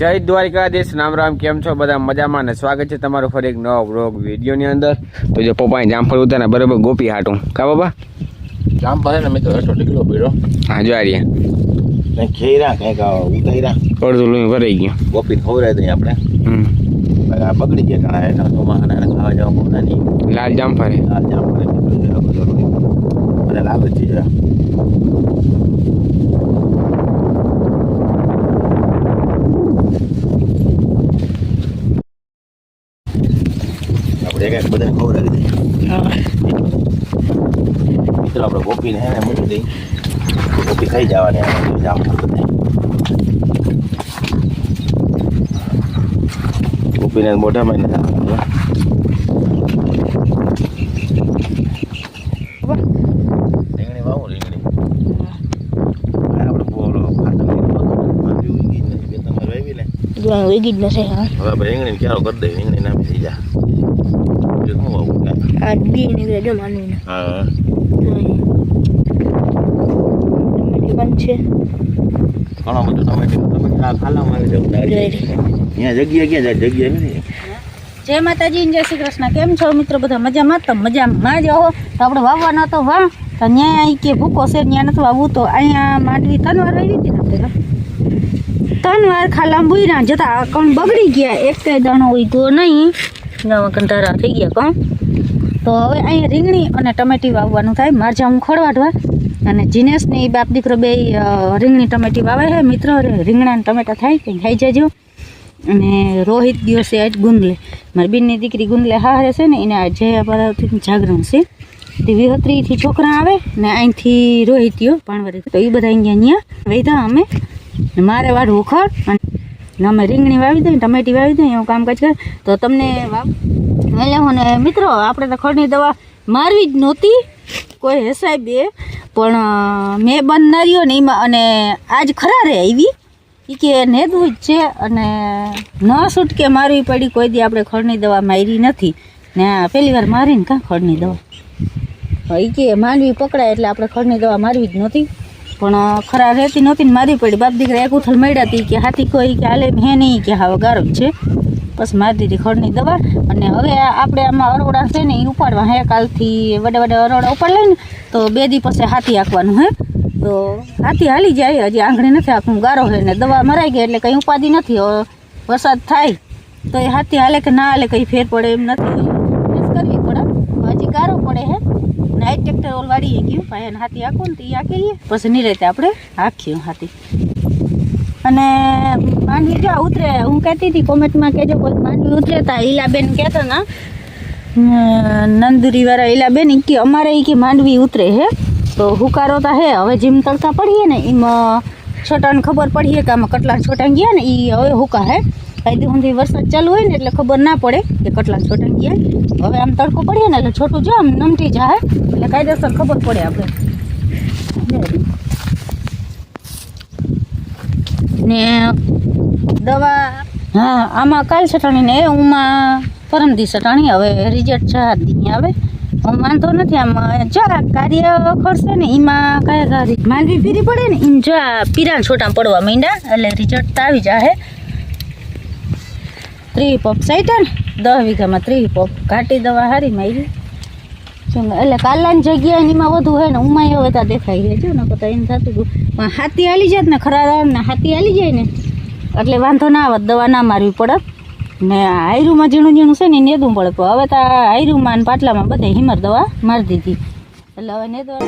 જય દ્વારિકાધીશ. રામ રામ કેમ છો? બધા મજામાં ને સ્વાગત છે તમારું ફરી એક નવો બ્લોગ વિડીયોની અંદર. તો જો પપ્પાએ જામફળ ઉતાર્યા બરાબર ગોપી હાટું. કા બાબા? જામફળ ને મેં તો એસો ઢીકલો પીડો હા જો આ રહ્યા. ખેરા કંઈક ઉતાર્યા. અડધું લઈ ભરાઈ ગયું. ગોપી ખવડાવી તો આપણે. હમ. આ બગડી ગયા ઘણા એના ચોમાસાના ખાવા જવા બહુ નહીં. લાલ જામફળ. લાલ જામફળ અને લાલ જરા બધાને ખવડાવી દઈએ મિત્રો આપણે ગોપીને હે ને મૂકી દઈ ગોપી ખાઈ જવાની ગોપીને મોઢામાં નથી નાખવાનું. રીંગણી વાવું રીંગણી. આ આપણે બોલો ખાતર માંડવી ઉગી જ ને જો વેગી જ tak. Adi ni રીંગણી mana ni? Ha. વાવું ઘણો બધું ટમેટી ટમેટી ખાલામાં અહીંયા જગ્યા ક્યાં જાય જગ્યા નથી જય માતાજી જય શ્રી કૃષ્ણ કેમ છો મિત્રો બધા મજામાં તો મજામાં જ હો તો આપણે વાવવાનો હતો વાહ તો ન્યાય અહીં કે ભૂકો છે ત્યાં નથી વાવવું તો અહીંયા માંડવી ત્રણ વાર આવી હતી ને આપણે તો. ત્રણ વાર ખાલા બુઈરા જતા કણ બગડી ગયા એક કઈ દાણો ઉગ્યો નહીં નવા કંટારા થઈ ગયા કોણ? તો હવે અહીંયા રીંગણી અને ટમેટી વાવવાનું થાય. મારજા હું ખડવાડવા અને જીનેશ ને એ બાપ દીકરો બે રીંગણી ટમેટી વાવે છે. મિત્રો રીંગણા અને ટમેટા થાય કંઈ ખાઈ જજો. અને રોહિત છે આજ ગુંદલે. મારી બેનની દીકરી ગુંદલે હારે છે ને, એને આજે જયા જાગરણ છે. તે વિહત્રીથી છોકરા આવે ને અહીંથી રોહિત ગયો પાણવરી. તો એ બધા અહીંયા અહીંયા વૈધા અમે. મારે વાડ ઉખડ અને અમે રીંગણી વાવી દઈએ ટમેટી વાવી દઈએ, એવું કામકાજ કરે. તો તમને વાવ ને મિત્રો, આપણે તો ખડની દવા મારવી જ નહોતી, કોઈ હિસાબે પણ મેં બંધ ના રહ્યો ને એમાં, અને આજ ખરા રે આવી. એ કે નેદવું જ છે, અને ન છૂટકે મારવી પડી, કોઈ દી આપણે ખડની દવા મારી નથી. ને પહેલી વાર મારીને કાં ખડની દવા? એ કે માનવી પકડાય એટલે આપણે ખડની દવા મારવી જ નહોતી. પણ ખરા રહેતી નહોતી ને મારી પડી. બાપ દીકરા એક ઉથલ મળ્યા હતી કે હાથી કોઈ કે હાલે હે નહીં કે હા ગારો છે. બસ મારી દીધી ખડની દવા અને હવે આપણે આમાં અરોડા છે ને એ ઉપાડવા હે. કાલથી વડે વડે અરોડા ઉપાડ લઈને તો બે દી પછી હાથી આંકવાનું હે. તો હાથી હાલી જાય. હજી આંગળી નથી આખું ગારો હોય ને દવા મરાઈ ગઈ એટલે કંઈ ઉપાધિ નથી. હવે વરસાદ થાય તો એ હાથી હાલે કે ના હાલે કંઈ ફેર પડે એમ નથી. કરવી પડે. હજી ગારો પડે હે. ટ્રેક્ટર વાળીએ ગયું, ભાઈ હાથી આખું ને તે આખી પછી નિરેતે આપણે આખ્યું હાથી. અને માંડવી જો ઉતરે, હું કહેતી હતી કોમેન્ટમાં કહેજો કોઈ માંડવી ઉતરે તા ઈલાબેન કહેતા ના નંદુરી વાળા ઈલાબેન કે અમારે એ કે માંડવી ઉતરે હે. તો હુકારો તા હે, હવે જીમ તરતા પડીએ ને એમાં છોટાને ખબર પડીએ કે આમાં કટલા છોટા ગયા ને એ હવે હુકા હે. કાયદી સુધી વરસાદ ચાલુ હોય ને એટલે ખબર ના પડે કે કેટલા છોટા ગયા હવે આમ તડકો પડીએ ને એટલે છોટું જો આમ નમટી જાય એટલે કાયદેસર ખબર પડે આપણે. ને દવા હા, આમાં કાલ છટાણી ને ઉમાં પરમદી ચટાણી હવે રિઝલ્ટ ચાર આવે. હું વાંધો નથી, આમ જા કાર્ય ખર્ચે ને એમાં કયા કાર્ય માંડવી ફીરી પડે ને એમ જા પીરા છોટા પડવા માંડ્યા એટલે રિઝલ્ટ આવી જાય ત્રી પોપ સાઈટા ને. દસ વીઘામાં ત્રી પોપ ઘાટી દવા હારી મારી. એટલે કાલાની જગ્યાએ એમાં વધુ હોય ને, ઉમાય હવે ત્યાં દેખાઈ જાય ને તો એમ થતું હતું. પણ હાથી હાલી જાય ને, ખરા ને, હાથી હાલી જાય ને. એટલે વાંધો ના આવે, દવા ના મારવી પડે. ને આયરુમાં ઝીણું ઝીણું છે ને નેદવું પડે. તો હવે તો આયરુમાં ને પાટલામાં બધે હિમર દવા મારી દીધી. એટલે હવે નેદવા